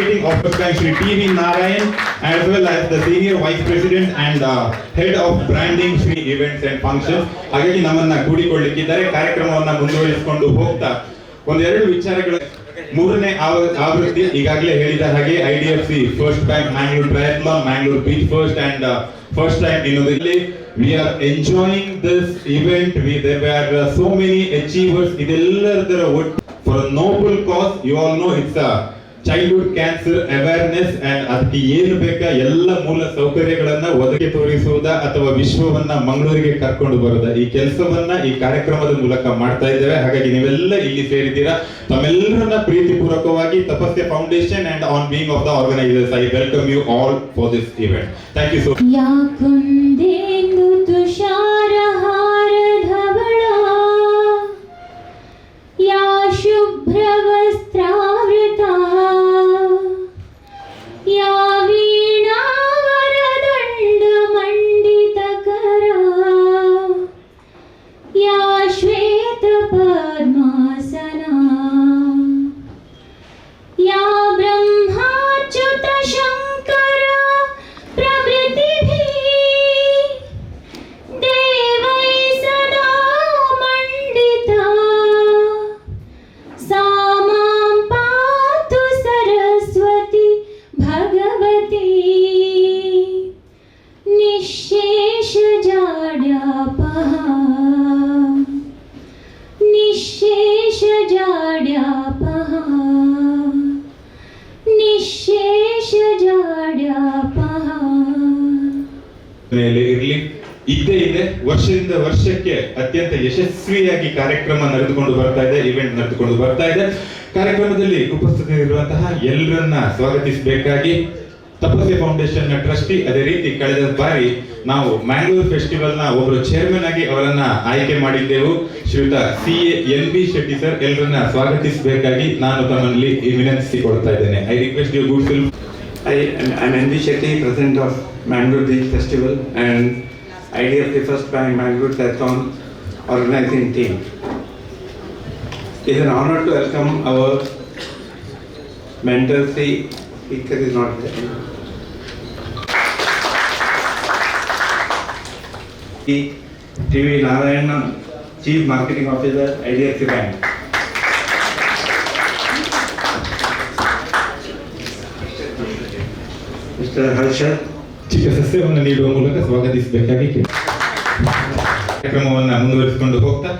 Marketing Officer Shri T.V. Narayan as well as the Senior Vice President and uh, Head of Branding Shri Events and Functions. ಹಾಗಾಗಿ ನಮ್ಮನ್ನ ಕೂಡಿಕೊಳ್ಳಿಕ್ಕಿದ್ದಾರೆ ಕಾರ್ಯಕ್ರಮವನ್ನ ಮುಂದುವರಿಸಿಕೊಂಡು ಹೋಗ್ತಾ ಒಂದೆರಡು ವಿಚಾರಗಳ ಮೂರನೇ ಆವೃತ್ತಿ ಈಗಾಗಲೇ ಹೇಳಿದ ಹಾಗೆ I D C first time Mangalore triathlon Mangalore beach first and first time ಇನ್ನೊಂದು ಇಲ್ಲಿ we are enjoying this event we there so many achievers ಇದೆಲ್ಲದರ ಒಟ್ಟು for noble cause you all know it's childhood cancer awareness and ಅದಕ್ಕೆ ಏನು ಬೇಕಾ ಎಲ್ಲ ಮೂಲ ಸೌಕರ್ಯಗಳನ್ನ ಒದಗಿ ತೋರಿಸುವುದ ಅಥವಾ ವಿಶ್ವವನ್ನ ಮಂಗಳೂರಿಗೆ ಕರ್ಕೊಂಡು ಬರುದ? ಈ ಕೆಲಸವನ್ನ ಈ ಕಾರ್ಯಕ್ರಮದ ಮೂಲಕ ಮಾಡ್ತಾ ಇದ್ದೇವೆ. ಹಾಗಾಗಿ ನೀವೆಲ್ಲ ಇಲ್ಲಿ ಸೇರಿದ್ದೀರಾ? ತಮ್ಮೆಲ್ಲರನ್ನ ಪ್ರೀತಿಪೂರ್ವಕವಾಗಿ Tapasya foundation and on being of the organisers I welcome you all for this event thank you so ವರ್ಷದಿಂದ ವರ್ಷಕ್ಕೆ ಅತ್ಯಂತ ಯಶಸ್ವಿಯಾಗಿ ಕಾರ್ಯಕ್ರಮ ನಡೆದುಕೊಂಡು ಬರ್ತಾ ಇದೆ ಇವೆಂಟ್ ನಡೆದುಕೊಂಡು ಬರ್ತಾ ಇದೆ. ಕಾರ್ಯಕ್ರಮದಲ್ಲಿ ಉಪಸ್ಥಿತರಿರುವಂತಹ ಎಲ್ಲರನ್ನ ಸ್ವಾಗತಿಸಬೇಕಾಗಿ ತಪಸ್ವಿ ಫೌಂಡೇಶನ್ನ ಟ್ರಸ್ಟಿ ಅದೇ ರೀತಿ ಕಳೆದ ಬಾರಿ ನಾವು ಮ್ಯಾಂಗ್ಳೂರ್ ಫೆಸ್ಟಿವಲ್ನ ಒಬ್ಬರು ಚೇರ್ಮನ್ ಆಗಿ ಅವರನ್ನ ಆಯ್ಕೆ ಮಾಡಿದ್ದೆವು. ಶ್ರೀಯುತ C N B Shetty sir ಎಲ್ಲರನ್ನ ಸ್ವಾಗತಿಸಬೇಕಾಗಿ ನಾನು ತಮ್ಮಲ್ಲಿ ವಿನಂತಿಸಿಕೊಳ್ತಾ ಇದ್ದೇನೆ. I request you good film I am N B Shetty, President of Mangalore beach festival and the first Bank Mangalore Triathlon organizing team. It is an honor to welcome our mentor, the speaker is not there. The T.V. Narayana, Chief Marketing Officer, IDFC Bank. Mr. Harshad, ಚಿಕ್ಕ ಸಸ್ಯವನ್ನು ನೀಡುವ ಮೂಲಕ ಸ್ವಾಗತಿಸಬೇಕಾಗಿ ಕಾರ್ಯಕ್ರಮವನ್ನು ಮುಂದುವರಿಸಿಕೊಂಡು ಹೋಗ್ತಾ,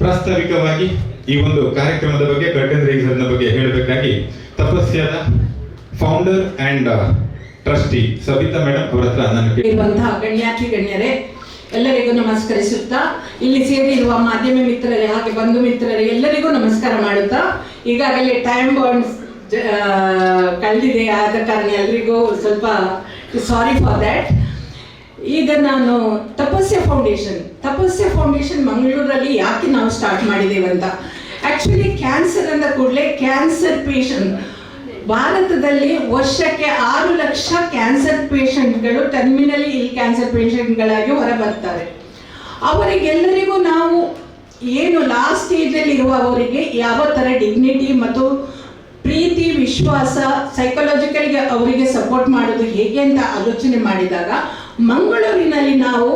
ಪ್ರಾಸ್ತಾವಿಕವಾಗಿ ಈ ಒಂದು ಕಾರ್ಯಕ್ರಮದ ಬಗ್ಗೆ ರೈಸರ್ ಬಗ್ಗೆ ಹೇಳಬೇಕಾಗಿ ತಪಸ್ಸಿಯಾದ founder and trustee Sabitha madam ಅವರ ಹತ್ರ ನಾನು ಕೇಳಿ ಇರುವಂತಹ ಗಣ್ಯಾತಿ ಗಣ್ಯರೇ, ಎಲ್ಲರಿಗೂ ನಮಸ್ಕರಿಸುತ್ತಾ, ಇಲ್ಲಿ ಸೇರಿರುವ ಮಾಧ್ಯಮ ಮಿತ್ರರೇ ಹಾಗೆ ಬಂಧು ಮಿತ್ರರೇ, ಎಲ್ಲರಿಗೂ ನಮಸ್ಕಾರ ಮಾಡುತ್ತಾ. ಈಗಾಗಲೇ ಟೈಮ್ ಬಾಂಡ್ಸ್ ಕಳೆದಿದೆ. ಆದ ಕಾರಣ ಎಲ್ರಿಗೂ ಸ್ವಲ್ಪ ಸಾರಿ ಫಾರ್ ದ್ಯಾಟ್ ಈಗ ನಾನು ತಪಸ್ಯ ಫೌಂಡೇಶನ್ ತಪಸ್ಯ ಫೌಂಡೇಶನ್ ಮಂಗಳೂರಲ್ಲಿ ಯಾಕೆ ನಾವು ಸ್ಟಾರ್ಟ್ ಮಾಡಿದ್ದೇವೆ ಅಂತ? ಆಕ್ಚುಲಿ ಕ್ಯಾನ್ಸರ್ ಅಂದ ಕೂಡಲೇ ಕ್ಯಾನ್ಸರ್ ಪೇಷಂಟ್ ಭಾರತದಲ್ಲಿ ವರ್ಷಕ್ಕೆ ಆರು ಲಕ್ಷ ಕ್ಯಾನ್ಸರ್ ಪೇಷಂಟ್ಗಳು ಟರ್ಮಿನಲಿ ಇಲ್ ಕ್ಯಾನ್ಸರ್ ಪೇಷಂಟ್ಗಳಾಗಿ ಹೊರ ಬರ್ತಾರೆ ಅವರಿಗೆಲ್ಲರಿಗೂ ನಾವು ಏನು ಲಾಸ್ಟ್ ಸ್ಟೇಜಲ್ಲಿ ಇರುವವರಿಗೆ ಯಾವ ಥರ ಡಿಗ್ನಿಟಿ ಮತ್ತು ಪ್ರೀತಿ, ವಿಶ್ವಾಸ ಸೈಕಲಾಜಿಕಲ್ಗೆ ಅವರಿಗೆ ಸಪೋರ್ಟ್ ಮಾಡೋದು ಹೇಗೆ ಅಂತ ಆಲೋಚನೆ ಮಾಡಿದಾಗ ಮಂಗಳೂರಿನಲ್ಲಿ ನಾವು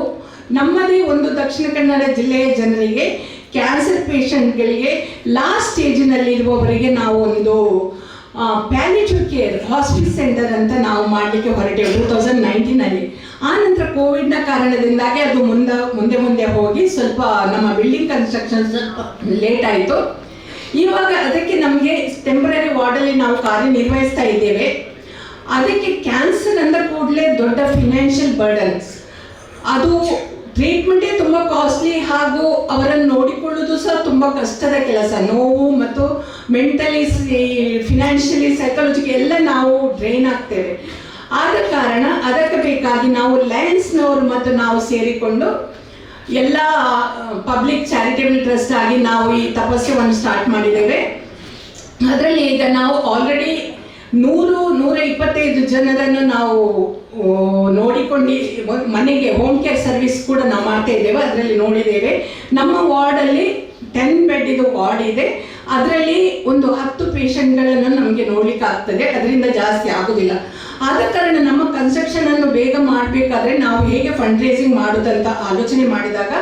ನಮ್ಮದೇ ಒಂದು ದಕ್ಷಿಣ ಕನ್ನಡ ಜಿಲ್ಲೆಯ ಜನರಿಗೆ ಕ್ಯಾನ್ಸರ್ ಪೇಷಂಟ್ಗಳಿಗೆ ಲಾಸ್ಟ್ ಸ್ಟೇಜಿನಲ್ಲಿರುವವರಿಗೆ ನಾವು ಒಂದು ಪ್ಯಾಲಿಟಿವ್ ಕೇರ್ ಹಾಸ್ಪಿಟಲ್ ಸೆಂಟರ್ ಅಂತ ನಾವು ಮಾಡಲಿಕ್ಕೆ ಹೊರಟೆವು ಟೂ ತೌಸಂಡ್ ನೈನ್ಟೀನಲ್ಲಿ ಆ ನಂತರ ಕೋವಿಡ್ನ ಕಾರಣದಿಂದಾಗಿ ಅದು ಮುಂದೆ ಮುಂದೆ ಮುಂದೆ ಹೋಗಿ ಸ್ವಲ್ಪ ನಮ್ಮ ಬಿಲ್ಡಿಂಗ್ ಕನ್ಸ್ಟ್ರಕ್ಷನ್ ಲೇಟ್ ಆಯಿತು. ಇವಾಗ ಅದಕ್ಕೆ ನಮಗೆ ಟೆಂಪ್ರರಿ ವಾರ್ಡಲ್ಲಿ ನಾವು ಕಾರ್ಯನಿರ್ವಹಿಸ್ತಾ ಇದ್ದೇವೆ. ಅದಕ್ಕೆ ಕ್ಯಾನ್ಸರ್ ಅಂದ ಕೂಡಲೇ ದೊಡ್ಡ ಫಿನಾನ್ಷಿಯಲ್ ಬರ್ಡನ್ಸ್ ಅದು ಟ್ರೀಟ್ಮೆಂಟೇ ತುಂಬ ಕಾಸ್ಟ್ಲಿ ಹಾಗೂ ಅವರನ್ನು ನೋಡಿಕೊಳ್ಳೋದು ಸಹ ತುಂಬ ಕಷ್ಟದ ಕೆಲಸ. ನೋವು ಮತ್ತು ಮೆಂಟಲಿ ಫಿನಾನ್ಷಿಯಲಿ ಸೈಕಾಲಜಿಗೆ ಎಲ್ಲ ನಾವು ಡ್ರೈನ್ ಆಗ್ತೇವೆ. ಆದ ಕಾರಣ ಅದಕ್ಕೆ ಬೇಕಾಗಿ ನಾವು ಲಯನ್ಸ್ನವರು ಮತ್ತು ನಾವು ಸೇರಿಕೊಂಡು ಎಲ್ಲ ಪಬ್ಲಿಕ್ ಚಾರಿಟೇಬಲ್ ಟ್ರಸ್ಟ್ ಆಗಿ ನಾವು ಈ ತಪಸ್ಯವನ್ನು ಸ್ಟಾರ್ಟ್ ಮಾಡಿದ್ದೇವೆ. ಅದರಲ್ಲಿ ಈಗ ನಾವು ಆಲ್ರೆಡಿ ನೂರು ನೂರ ಇಪ್ಪತ್ತೈದು ಜನರನ್ನು ನಾವು ನೋಡಿಕೊಂಡು, ಮನೆಗೆ ಹೋಮ್ ಕೇರ್ ಸರ್ವಿಸ್ ಕೂಡ ನಾವು ಮಾಡ್ತಾ ಇದ್ದೇವೆ. ಅದರಲ್ಲಿ ನೋಡಿದ್ದೇವೆ. ನಮ್ಮ ವಾರ್ಡಲ್ಲಿ ಟೆನ್ ಬೆಡ್ ಇದು ವಾರ್ಡ್ ಇದೆ. ಅದರಲ್ಲಿ ಒಂದು ಹತ್ತು ಪೇಷಂಟ್ಗಳನ್ನು ನಮಗೆ ನೋಡ್ಲಿಕ್ಕೆ ಆಗ್ತದೆ ಅದರಿಂದ ಜಾಸ್ತಿ ಆಗೋದಿಲ್ಲ. ಆದ ಕಾರಣ ನಮ್ಮ ಕನ್ಸ್ಟ್ರಕ್ಷನ್ ಅನ್ನು ಬೇಗ ಮಾಡಬೇಕಾದ್ರೆ ನಾವು ಹೇಗೆ ಫಂಡ್ ರೇಸಿಂಗ್ ಮಾಡೋದಂತ ಆಲೋಚನೆ ಮಾಡಿದಾಗ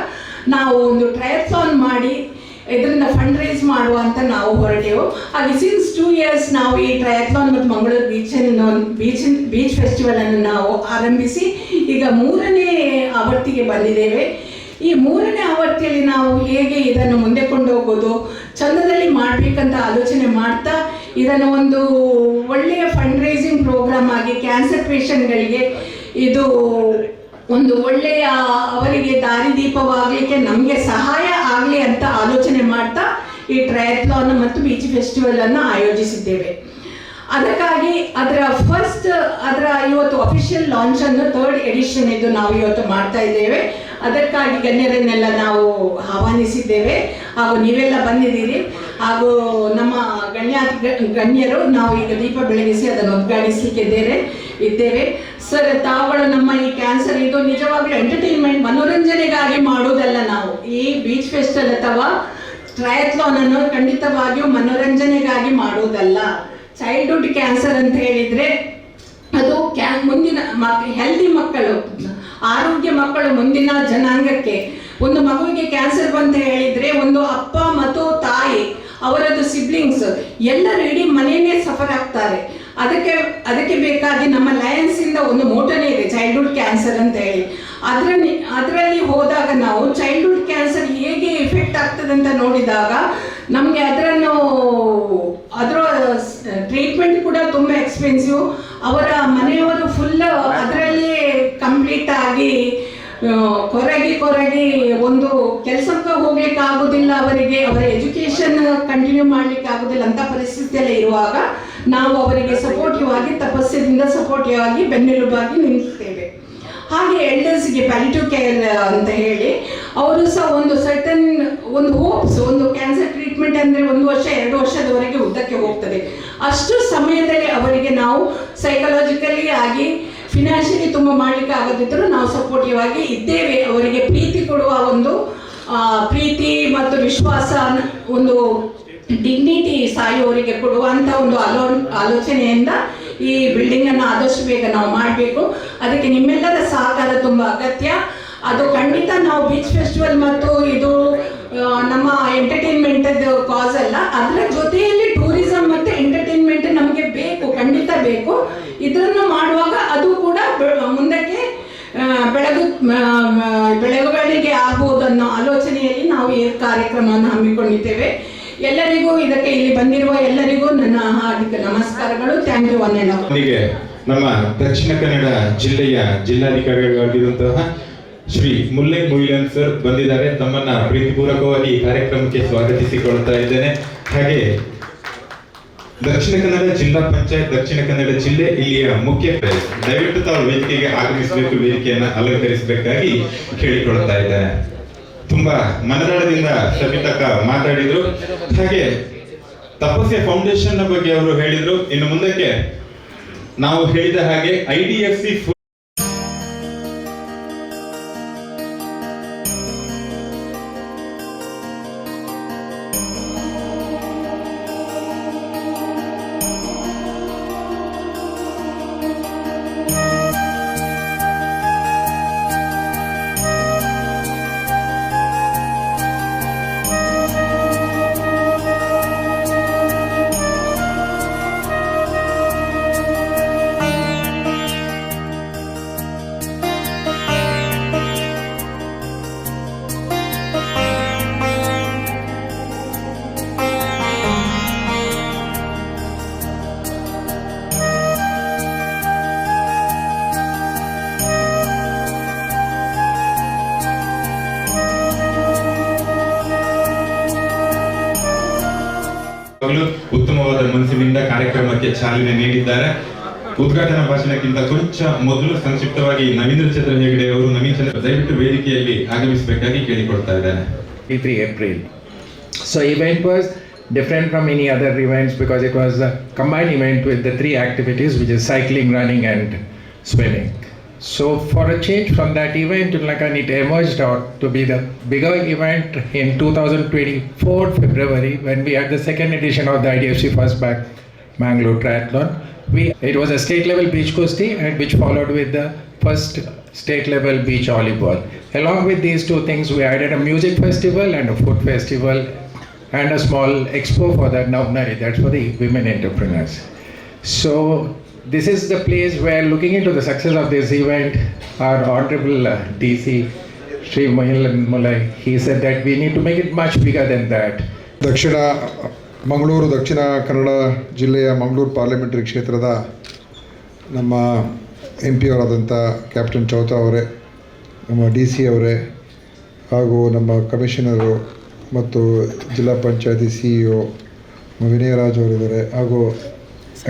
ನಾವು ಒಂದು ಟ್ರಯಥಾನ್ ಮಾಡಿ ಇದರಿಂದ ಫಂಡ್ ರೈಸ್ ಮಾಡುವ ಅಂತ ನಾವು ಹೊರಟೆವು. ಹಾಗೆ ಸಿನ್ಸ್ ಟೂ ಇಯರ್ಸ್ ನಾವು ಈ ಟ್ರಯಾಥ್ಲಾನ್ ಮತ್ತು Mangaluru beach beach beach festival ಅನ್ನು ನಾವು ಆರಂಭಿಸಿ ಈಗ ಮೂರನೇ ಆವರ್ತಿಗೆ ಬಂದಿದ್ದೇವೆ. ಈ ಮೂರನೇ ಆವರ್ತಿಯಲ್ಲಿ ನಾವು ಹೇಗೆ ಇದನ್ನು ಮುಂದೆ ಕೊಂಡೋಗೋದು, ಚಂದದಲ್ಲಿ ಮಾಡಬೇಕಂತ ಆಲೋಚನೆ ಮಾಡ್ತಾ ಇದನ್ನು ಒಂದು ಒಳ್ಳೆಯ ಫಂಡ್ ರೈಸಿಂಗ್ ಪ್ರೋಗ್ರಾಮ್ ಆಗಿ ಕ್ಯಾನ್ಸರ್ ಪೇಷಂಟ್ಗಳಿಗೆ ಇದು ಒಂದು ಒಳ್ಳೆಯ ಅವರಿಗೆ ದಾರಿದೀಪವಾಗಲಿಕ್ಕೆ ನಮಗೆ ಸಹಾಯ ಆಗಲಿ ಅಂತ ಆಲೋಚನೆ ಮಾಡ್ತಾ ಈ ಟ್ರಯಥ್ಲಾನ್ ಮತ್ತು ಬೀಚ್ ಫೆಸ್ಟಿವಲ್ ಅನ್ನು ಆಯೋಜಿಸಿದ್ದೇವೆ. ಅದಕ್ಕಾಗಿ ಅದರ ಫಸ್ಟ್ ಅದರ ಇವತ್ತು ಅಫಿಷಿಯಲ್ ಲಾಂಚ್ ಅನ್ನು ಥರ್ಡ್ ಎಡಿಷನ್ ಇದು ನಾವು ಇವತ್ತು ಮಾಡ್ತಾ ಇದ್ದೇವೆ. ಅದಕ್ಕಾಗಿ ಗಣ್ಯರನ್ನೆಲ್ಲ ನಾವು ಆಹ್ವಾನಿಸಿದ್ದೇವೆ. ಹಾಗೂ ನೀವೆಲ್ಲ ಬಂದಿದ್ದೀರಿ. ಹಾಗೂ ನಮ್ಮ ಗಣ್ಯ, ಗಣ್ಯರು ನಾವು ಈಗ ದೀಪ ಬೆಳಗಿಸಿ ಅದನ್ನು ಉದ್ಘಾಟಿಸಲಿಕ್ಕೆ ಇದ್ದೇವೆ. ಇದ್ದೇವೆ ಸರ್, ತಾವುಗಳು ನಮ್ಮ ಈ ಕ್ಯಾನ್ಸರ್ ಇದು ನಿಜವಾಗ್ಲೂ ಎಂಟರ್ಟೈನ್ಮೆಂಟ್ ಮನೋರಂಜನೆಗಾಗಿ ಮಾಡುವುದಲ್ಲ ನಾವು. ಈ ಬೀಚ್ ಫೆಸ್ಟಲ್ ಅಥವಾ ಟ್ರಯತ್ಲಾನ್ ಅನ್ನು ಖಂಡಿತವಾಗಿಯೂ ಮನೋರಂಜನೆಗಾಗಿ ಮಾಡುವುದಲ್ಲ. ಚೈಲ್ಡ್ಹುಡ್ ಕ್ಯಾನ್ಸರ್ ಅಂತ ಹೇಳಿದ್ರೆ ಅದು ಕ್ಯಾನ್ ಮುಂದಿನ ಹೆಲ್ದಿ ಮಕ್ಕಳು. ಆರೋಗ್ಯ ಮಕ್ಕಳು ಮುಂದಿನ ಜನಾಂಗಕ್ಕೆ. ಒಂದು ಮಗುವಿಗೆ ಕ್ಯಾನ್ಸರ್ ಬಂತ ಹೇಳಿದ್ರೆ ಒಂದು ಅಪ್ಪ ಮತ್ತು ತಾಯಿ, ಅವರದ್ದು ಸಿಬ್ಲಿಂಗ್ಸ್ ಎಲ್ಲರೂ ಇಡೀ ಮನೆಯೇ ಸಫರ್ ಆಗ್ತಾರೆ. ಅದಕ್ಕೆ ಅದಕ್ಕೆ ಬೇಕಾಗಿ ನಮ್ಮ ಲಯನ್ಸ್ ಇಂದ ಒಂದು ಮೋಟನೇ ಇದೆ ಚೈಲ್ಡ್ಹುಡ್ ಕ್ಯಾನ್ಸರ್ ಅಂತ ಹೇಳಿ. ಅದರಲ್ಲಿ ಅದರಲ್ಲಿ ಹೋದಾಗ ನಾವು ಚೈಲ್ಡ್ಹುಡ್ ಕ್ಯಾನ್ಸರ್ ಹೇಗೆ ಎಫೆಕ್ಟ್ ಆಗ್ತದೆ ಅಂತ ನೋಡಿದಾಗ ನಮಗೆ ಅದರನ್ನು, ಅದರ ಟ್ರೀಟ್ಮೆಂಟ್ ಕೂಡ ತುಂಬ ಎಕ್ಸ್ಪೆನ್ಸಿವ್ ಅವರ ಮನೆಯವರು ಫುಲ್ ಅದರಲ್ಲಿ ಕಂಪ್ಲೀಟ್ ಆಗಿ ಕೊರಗಿ ಕೊರಗಿ ಒಂದು ಕೆಲಸಕ್ಕೆ ಹೋಗ್ಲಿಕ್ಕೆ ಆಗುದಿಲ್ಲ ಅವರಿಗೆ, ಅವರ ಎಜುಕೇಶನ್ ಕಂಟಿನ್ಯೂ ಮಾಡ್ಲಿಕ್ಕೆ ಆಗುದಿಲ್ಲ ಅಂತ ಪರಿಸ್ಥಿತಿಯಲ್ಲಿ ಇರುವಾಗ ನಾವು ಅವರಿಗೆ ಸಪೋರ್ಟಿವ್ ಆಗಿ, ತಪಸ್ಸಿನಿಂದ ಸಪೋರ್ಟಿವ್ ಆಗಿ ಬೆನ್ನೆಲುಬಾಗಿ ನಿಲ್ತೇವೆ ಹಾಗೆ ಎಲ್ಡರ್ಸ್ಗೆ ಪ್ಯಾಲಿಟಿವ್ ಕೇರ್ ಅಂತ ಹೇಳಿ, ಅವರು ಸಹ ಒಂದು ಸರ್ಟನ್ ಒಂದು ಹೋಪ್ಸ್ ಒಂದು ಕ್ಯಾನ್ಸರ್ ಟ್ರೀಟ್ಮೆಂಟ್ ಅಂದರೆ ಒಂದು ವರ್ಷ, ಎರಡು ವರ್ಷದವರೆಗೆ ಉದ್ದಕ್ಕೆ ಹೋಗ್ತದೆ. ಅಷ್ಟು ಸಮಯದಲ್ಲಿ ಅವರಿಗೆ ನಾವು ಸೈಕಲಾಜಿಕಲಿ ಆಗಿ ಫಿನಾನ್ಷಿಯಲಿ ತುಂಬ ಮಾಡಲಿಕ್ಕೆ ಆಗದಿದ್ದರೂ ನಾವು ಸಪೋರ್ಟಿವ್ ಆಗಿ ಇದ್ದೇವೆ. ಅವರಿಗೆ ಪ್ರೀತಿ ಕೊಡುವ ಒಂದು ಪ್ರೀತಿ ಮತ್ತು ವಿಶ್ವಾಸ ಒಂದು ಡಿಗ್ನಿಟಿ ಸಾಯುವವರಿಗೆ ಕೊಡುವಂಥ ಒಂದು ಆಲೋ ಆಲೋಚನೆಯಿಂದ ಈ ಬಿಲ್ಡಿಂಗ್ ಅನ್ನು ಆದಷ್ಟು ಬೇಗ ನಾವು ಮಾಡಬೇಕು. ಅದಕ್ಕೆ ನಿಮ್ಮೆಲ್ಲರ ಸಹಕಾರ ತುಂಬ ಅಗತ್ಯ. ಅದು ಖಂಡಿತ ನಾವು ಬೀಚ್ ಫೆಸ್ಟಿವಲ್ ಮತ್ತು ಇದು ನಮ್ಮ ಎಂಟರ್ಟೈನ್ಮೆಂಟ್ ಕಾಸ್ ಅಲ್ಲ. ಅದರ ಜೊತೆಯಲ್ಲಿ ಟೂರಿಸಂ ಮತ್ತು ಎಂಟರ್ಟೈನ್ಮೆಂಟ್ ನಮಗೆ ಬೇಕು ಖಂಡಿತ ಬೇಕು. ಇದನ್ನು ಮಾಡುವಾಗ ಅದು ಕೂಡ ಮುಂದಕ್ಕೆ ಬೆಳಗು ಬೆಳಗುಗಳಿಗೆ ಆ, ಆಗ್ಬೋದು ಅನ್ನೋ ಆಲೋಚನೆಯಲ್ಲಿ ನಾವು ಈ ಕಾರ್ಯಕ್ರಮವನ್ನು ಹಮ್ಮಿಕೊಂಡಿದ್ದೇವೆ. ಎಲ್ಲರಿಗೂ ಇದಕ್ಕೆ ಇಲ್ಲಿ ಬಂದಿರುವ ಎಲ್ಲರಿಗೂ ನನ್ನ ಹಾರ್ದಿಕ ನಮಸ್ಕಾರಗಳು. ಥ್ಯಾಂಕ್ ಯು ಒನ್ ನಮ್ಮ ದಕ್ಷಿಣ ಕನ್ನಡ ಜಿಲ್ಲೆಯ ಜಿಲ್ಲಾಧಿಕಾರಿಗಳಾಗಿರುವಂತಹ ಶ್ರೀ ಮುಲ್ಲೈ ಮುಯಿಲನ್ ಸರ್ ಬಂದಿದ್ದಾರೆ. ತಮ್ಮನ್ನ ಪ್ರೀತಿಪೂರ್ವಕವಾಗಿ ಈ ಕಾರ್ಯಕ್ರಮಕ್ಕೆ ಸ್ವಾಗತಿಸಿಕೊಳ್ತಾ ಇದ್ದೇನೆ. ಹಾಗೆ ದಕ್ಷಿಣ ಕನ್ನಡ ಜಿಲ್ಲಾ ಪಂಚಾಯತ್ ದಕ್ಷಿಣ ಕನ್ನಡ ಜಿಲ್ಲೆ ಇಲ್ಲಿಯ ಮುಖ್ಯ. ದಯವಿಟ್ಟು ತಾವು ವೇದಿಕೆಗೆ ಆಗಮಿಸಬೇಕು, ವೇದಿಕೆಯನ್ನು ಅಲಂಕರಿಸಬೇಕಾಗಿ ಕೇಳಿಕೊಳ್ತಾ ಇದ್ದೇನೆ. ತುಂಬಾ ಮನದಾಳದಿಂದ ಸಬಿತಕ್ಕ ಮಾತಾಡಿದ್ರು. ಹಾಗೆ ತಪಸ್ಯ ಫೌಂಡೇಶನ್ ಬಗ್ಗೆ ಅವರು ಹೇಳಿದ್ರು. ಇನ್ನು ಮುಂದಕ್ಕೆ ನಾವು ಹೇಳಿದ ಹಾಗೆ ಐ ಸಿ ಯಾವಾಗಲೂ ಉತ್ತಮವಾದ ಮನಸ್ಸಿನಿಂದ ಕಾರ್ಯಕ್ರಮಕ್ಕೆ ಚಾಲನೆ ನೀಡಿದ್ದಾರೆ. ಉದ್ಘಾಟನಾ ಭಾಷಣಕ್ಕಿಂತ ಕೊಂಚ ಮೊದಲು ಸಂಕ್ಷಿಪ್ತವಾಗಿ ನವೀಂದ್ರ ಚಂದ್ರ ಹೆಗಡೆ ಅವರು ನವೀನ್ ಚಂದ್ರ ದಯವಿಟ್ಟು ವೇದಿಕೆಯಲ್ಲಿ ಆಗಮಿಸಬೇಕಾಗಿ ಕೇಳಿಕೊಡ್ತಾ ಇದ್ದಾರೆ April so event was different from any other events because it was combine event with the three activities which is cycling running and swimming So for a change from that event, like and it emerged out to be the bigger event in 2024 February when we had the second edition of the IDFC First Back Mangalore Triathlon. We it was a state level beach kusti and which followed with the first state level beach volleyball. Along with these two things, we added a music festival and a food festival and a small expo for the Navnari, that's for the women entrepreneurs. So this is the place where looking into the success of this event, our honorable uh, DC, Sri Mahil Mulai, he said that we need to make it much bigger than that. ದಕ್ಷಿಣ ಮಂಗಳೂರು ದಕ್ಷಿಣ ಕನ್ನಡ ಜಿಲ್ಲೆಯ Mangaluru parliamentary ಕ್ಷೇತ್ರದ ನಮ್ಮ M P ಅವರಾದಂಥ captain Chowta ಅವರೇ ನಮ್ಮ D C ಅವರೇ ಹಾಗೂ ನಮ್ಮ commissioner ಮತ್ತು ಜಿಲ್ಲಾ ಪಂಚಾಯತಿ ಸಿ ಇ ಒ ವಿನಯರಾಜ್ ಅವರಿದ್ದಾರೆ ಹಾಗೂ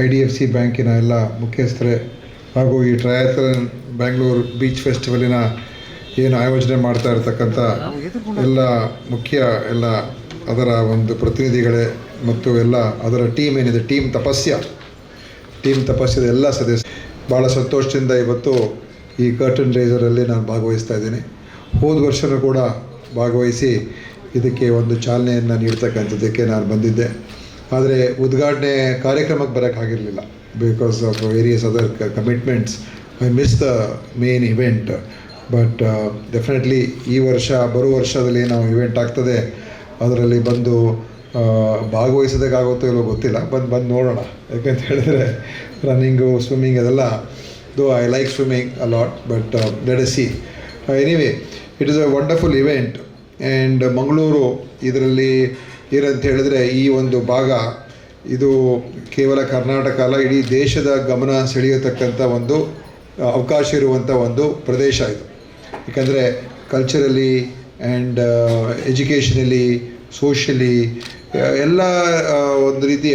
ಐ ಡಿ ಎಫ್ ಸಿ ಬ್ಯಾಂಕಿನ ಎಲ್ಲ ಮುಖ್ಯಸ್ಥರೇ ಹಾಗೂ ಈ ಟ್ರಯಾಥಲನ್ ಬ್ಯಾಂಗ್ಳೂರು ಬೀಚ್ ಫೆಸ್ಟಿವಲಿನ ಏನು ಆಯೋಜನೆ ಮಾಡ್ತಾ ಇರತಕ್ಕಂಥ ಎಲ್ಲ ಮುಖ್ಯ ಎಲ್ಲ ಅದರ ಒಂದು ಪ್ರತಿನಿಧಿಗಳೇ ಮತ್ತು ಎಲ್ಲ ಅದರ ಟೀಮ್ ಏನಿದೆ, ಟೀಮ್ ತಪಸ್ಯ, ಟೀಮ್ ತಪಸ್ಯದ ಎಲ್ಲ ಸದಸ್ಯ. ಭಾಳ ಸಂತೋಷದಿಂದ ಇವತ್ತು ಈ ಕರ್ಟನ್ ರೇಸರಲ್ಲಿ ನಾನು ಭಾಗವಹಿಸ್ತಾ ಇದ್ದೀನಿ. ಹೋದ ವರ್ಷವೂ ಕೂಡ ಭಾಗವಹಿಸಿ ಇದಕ್ಕೆ ಒಂದು ಚಾಲನೆಯನ್ನು ನೀಡ್ತಕ್ಕಂಥದ್ದಕ್ಕೆ ನಾನು ಬಂದಿದ್ದೆ. ಆದರೆ ಉದ್ಘಾಟನೆ ಕಾರ್ಯಕ್ರಮಕ್ಕೆ ಬರೋಕ್ಕಾಗಿರಲಿಲ್ಲ because of various other commitments I miss the main event but definitely ಈ ವರ್ಷ ಬರೋ ವರ್ಷದಲ್ಲಿ ನಾವು ಇವೆಂಟ್ ಆಗ್ತದೆ. ಅದರಲ್ಲಿ ಬಂದು ಭಾಗವಹಿಸೋದಕ್ಕಾಗುತ್ತೋ ಇಲ್ಲೋ ಗೊತ್ತಿಲ್ಲ. ಬಂದು ಬಂದು ನೋಡೋಣ. ಯಾಕೆಂತ ಹೇಳಿದ್ರೆ ರನ್ನಿಂಗು ಸ್ವಿಮ್ಮಿಂಗ್ ಅದೆಲ್ಲ though I like swimming a lot but let see anyway it is a wonderful event and Mangaluru ಇದರಲ್ಲಿ ಏನಂತ ಹೇಳಿದ್ರೆ ಈ ಒಂದು ಭಾಗ ಇದು ಕೇವಲ ಕರ್ನಾಟಕ ಅಲ್ಲ, ಇಡೀ ದೇಶದ ಗಮನ ಸೆಳೆಯತಕ್ಕಂಥ ಒಂದು ಅವಕಾಶ ಇರುವಂಥ ಒಂದು ಪ್ರದೇಶ ಇದು. ಯಾಕಂದರೆ ಕಲ್ಚರಲಿ ಆ್ಯಂಡ್ ಎಜುಕೇಷನಲ್ಲಿ ಸೋಷಲಿ ಎಲ್ಲ ಒಂದು ರೀತಿ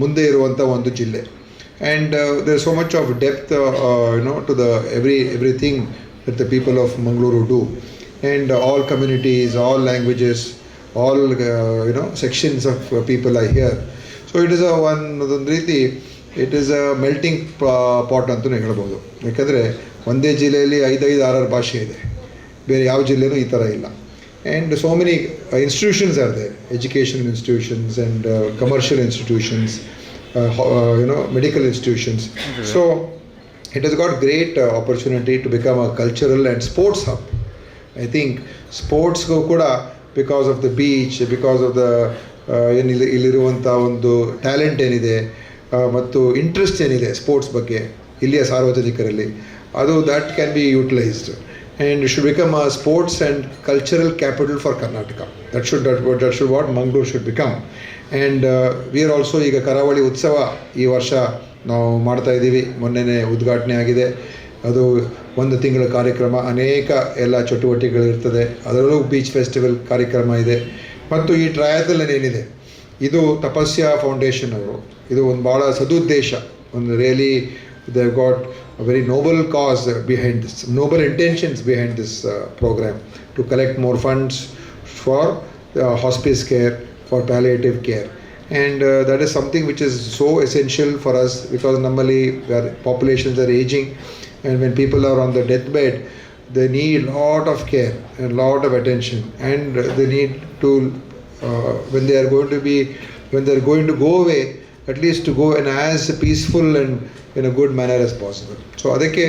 ಮುಂದೆ ಇರುವಂಥ ಒಂದು ಜಿಲ್ಲೆ. And there so much of depth you know to the every everything that the people of Mangaluru do and all communities all languages all you know sections of people I here so it is a one ಅದೊಂದು ರೀತಿ it is a melting pot ಅಂತಲೂ ಹೇಳ್ಬೋದು. ಯಾಕಂದರೆ ಒಂದೇ ಜಿಲ್ಲೆಯಲ್ಲಿ ಐದೈದು ಆರಾರು ಭಾಷೆ ಇದೆ. ಬೇರೆ ಯಾವ ಜಿಲ್ಲೆನೂ ಈ ಥರ ಇಲ್ಲ. And so many institutions are there education institutions and commercial institutions you know medical institutions so it is got great opportunity to become a cultural and sports hub I think ಸ್ಪೋರ್ಟ್ಸ್ಗೂ ಕೂಡ because of the beach because of the ಏನಿಲ್ಲ ಇಲ್ಲಿರುವಂಥ ಒಂದು talent ಏನಿದೆ ಮತ್ತು interest ಏನಿದೆ sports ಬಗ್ಗೆ ಇಲ್ಲಿಯ ಸಾರ್ವಜನಿಕರಲ್ಲಿ, ಅದು that can be utilised and should become a sports and cultural capital for Karnataka that should that that should what Mangalore should become and we are also ಈಗ ಕರಾವಳಿ ಉತ್ಸವ ಈ ವರ್ಷ ನಾವು ಮಾಡ್ತಾ ಇದ್ದೀವಿ. ಮೊನ್ನೆನೇ ಉದ್ಘಾಟನೆ ಆಗಿದೆ. ಅದು ಒಂದು ತಿಂಗಳ ಕಾರ್ಯಕ್ರಮ ಅನೇಕ ಎಲ್ಲ ಚಟುವಟಿಕೆಗಳಿರ್ತದೆ. ಅದರಲ್ಲೂ ಬೀಚ್ ಫೆಸ್ಟಿವಲ್ ಕಾರ್ಯಕ್ರಮ ಇದೆ. ಮತ್ತು ಈ ಟ್ರಯಾಥಲನ್ ಏನಿದೆ? ಇದು ತಪಸ್ಯ ಫೌಂಡೇಶನ್ ಅವರು. ಇದು ಒಂದು ಭಾಳ ಸದುದ್ದೇಶ. ಒಂದು really they got very noble cause behind this noble intentions behind this programme to collect more funds for hospice care for palliative care and that is something which is so essential for us because ನಮ್ಮಲ್ಲಿ normally are aging, and when people are on the deathbed, they need a lot of care a lot of attention, and uh, they need to uh, when they are going to be when they are going to go away, at least to go in as peaceful and in a good manner as possible. So ಅದಕ್ಕೆ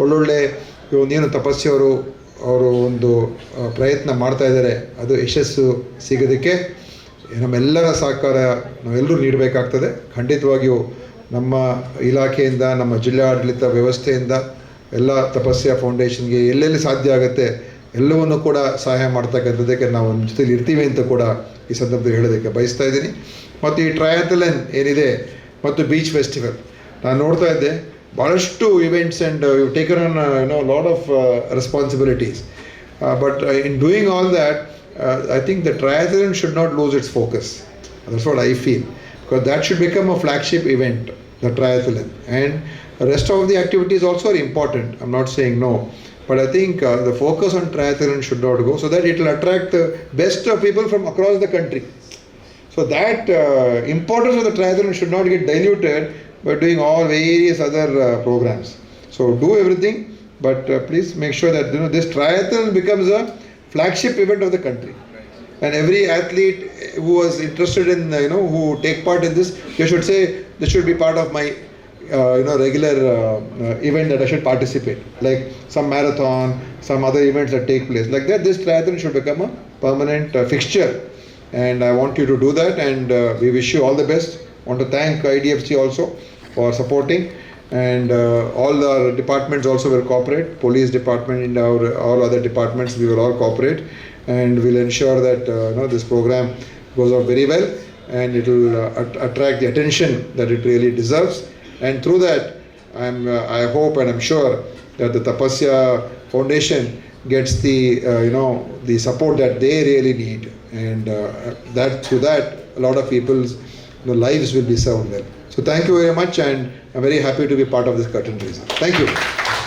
ಒಳ್ಳೊಳ್ಳೆ ಒಂದೇನು ತಪಸ್ಸಿಯವರು ಅವರು ಒಂದು ಪ್ರಯತ್ನ ಮಾಡ್ತಾ ಇದ್ದಾರೆ ಅದು ಯಶಸ್ಸು ಸಿಗೋದಕ್ಕೆ ನಮ್ಮೆಲ್ಲರ ಸಹಕಾರ ನಾವೆಲ್ಲರೂ ನೀಡಬೇಕಾಗ್ತದೆ ಖಂಡಿತವಾಗಿಯೂ ನಮ್ಮ ಇಲಾಖೆಯಿಂದ, ನಮ್ಮ ಜಿಲ್ಲಾಡಳಿತ ವ್ಯವಸ್ಥೆಯಿಂದ ಎಲ್ಲ ತಪಸ್ಯ ಫೌಂಡೇಶನ್ಗೆ ಎಲ್ಲೆಲ್ಲಿ ಸಾಧ್ಯ ಆಗುತ್ತೆ ಎಲ್ಲವನ್ನು ಕೂಡ ಸಹಾಯ ಮಾಡ್ತಕ್ಕಂಥದ್ದಕ್ಕೆ ನಾವು ನಿಮ್ಮ ಜೊತೆಲಿ ಇರ್ತೀವಿ ಅಂತ ಕೂಡ ಈ ಸಂದರ್ಭದಲ್ಲಿ ಹೇಳೋದಕ್ಕೆ ಬಯಸ್ತಾ ಇದ್ದೀನಿ. ಮತ್ತು ಈ ಟ್ರಯಾಥಲನ್ ಏನಿದೆ ಮತ್ತು ಬೀಚ್ ಫೆಸ್ಟಿವಲ್, ನಾನು ನೋಡ್ತಾ ಇದ್ದೆ ಭಾಳಷ್ಟು events and you taken on no, lot of responsibilities. But in doing all that I think the triathlon should not lose its focus. That's what I feel because that should become a flagship event, the triathlon. And the rest of the activities also are important. I'm not saying no. But I think uh, the focus on triathlon should not go so that it will attract the best of people from across the country. So that uh, importance of the triathlon should not get diluted by doing all various other uh, programs. So do everything but uh, please make sure that you know this triathlon becomes a flagship event of the country. And every athlete who was interested in, uh, you know, who take part in this, they should say this should be part of my, uh, you know, regular uh, uh, event that I should participate. Like some marathon, some other events that take place. Like that, this triathlon should become a permanent uh, fixture. And I want you to do that. And uh, we wish you all the best. Want to thank IDFC also for supporting. And all our departments also will cooperate. Police department and our all other departments, we will all cooperate and we'll ensure that uh, you know this program goes out very well and it will uh, at- attract the attention that it really deserves. And through that i'm uh, i hope and i'm sure that the tapasya foundation gets the uh, you know the support that they really need. And uh, that through that a lot of people's you know, lives will be served well. So thank you very much and i'm very happy to be part of this curtain raiser. Thank you